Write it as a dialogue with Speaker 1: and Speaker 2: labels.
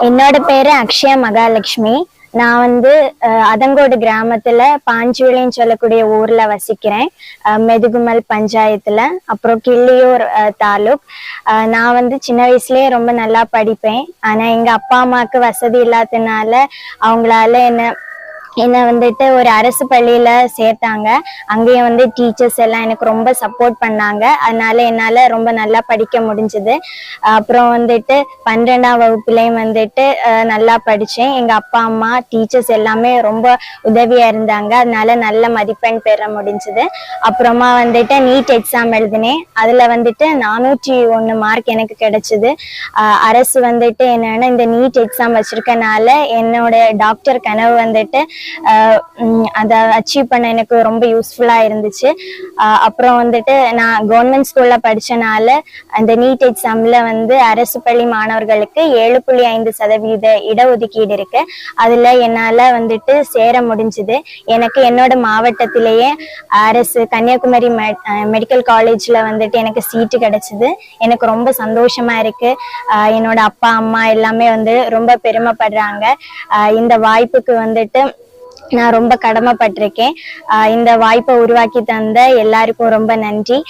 Speaker 1: என்னோட பேரு அக்ஷயா மகாலட்சுமி. நான் வந்து அஹ், அதங்கோடு கிராமத்துல பாஞ்சுவிளின்னு சொல்லக்கூடிய ஊர்ல வசிக்கிறேன். அஹ், மெதுகுமல் பஞ்சாயத்துல அப்புறம் கிள்ளியூர் அஹ், தாலுக். நான் வந்து சின்ன வயசுலயே ரொம்ப நல்லா படிப்பேன். ஆனா எங்க அப்பா அம்மாவுக்கு வசதி இல்லாததுனால அவங்களால என்ன என்னை வந்துட்டு ஒரு அரசு பள்ளியில சேர்த்தாங்க. அங்கேயும் வந்து டீச்சர்ஸ் எல்லாம் எனக்கு ரொம்ப சப்போர்ட் பண்ணாங்க. அதனால என்னால ரொம்ப நல்லா படிக்க முடிஞ்சது. அப்புறம் வந்துட்டு பன்னிரெண்டாம் வகுப்புலயும் வந்துட்டு நல்லா படிச்சேன். எங்க அப்பா அம்மா டீச்சர்ஸ் எல்லாமே ரொம்ப உதவியா இருந்தாங்க. அதனால நல்ல மதிப்பெண் பெற முடிஞ்சது. அப்புறமா வந்துட்டு நீட் எக்ஸாம் எழுதினேன். அதுல வந்துட்டு நானூற்றி ஒன்று மார்க் எனக்கு கிடைச்சது. அரசு வந்துட்டு என்னன்னா இந்த நீட் எக்ஸாம் வச்சிருக்கனால என்னோட டாக்டர் கனவு வந்துட்டு அதை அச்சீவ் பண்ண எனக்கு ரொம்ப யூஸ்ஃபுல்லா இருந்துச்சு. அஹ், அப்புறம் வந்துட்டு நான் கவர்மெண்ட் ஸ்கூல்ல படிச்சனால அந்த நீட் எக்ஸாம்ல வந்து அரசு பள்ளி மாணவர்களுக்கு ஏழு புள்ளி ஐந்து சதவீத இடஒதுக்கீடு இருக்கு. அதுல என்னால வந்துட்டு சேர முடிஞ்சுது. எனக்கு என்னோட மாவட்டத்திலேயே அரசு கன்னியாகுமரி மெடிக்கல் காலேஜ்ல வந்துட்டு எனக்கு சீட்டு கிடைச்சிது. எனக்கு ரொம்ப சந்தோஷமா இருக்கு. ஆஹ் என்னோட அப்பா அம்மா எல்லாமே வந்து ரொம்ப பெருமைப்படுறாங்க. இந்த வாய்ப்புக்கு வந்துட்டு நான் ரொம்ப கடமைப்பட்டிருக்கேன். ஆஹ் இந்த வாய்ப்பை உருவாக்கி தந்த எல்லாருக்கும் ரொம்ப நன்றி.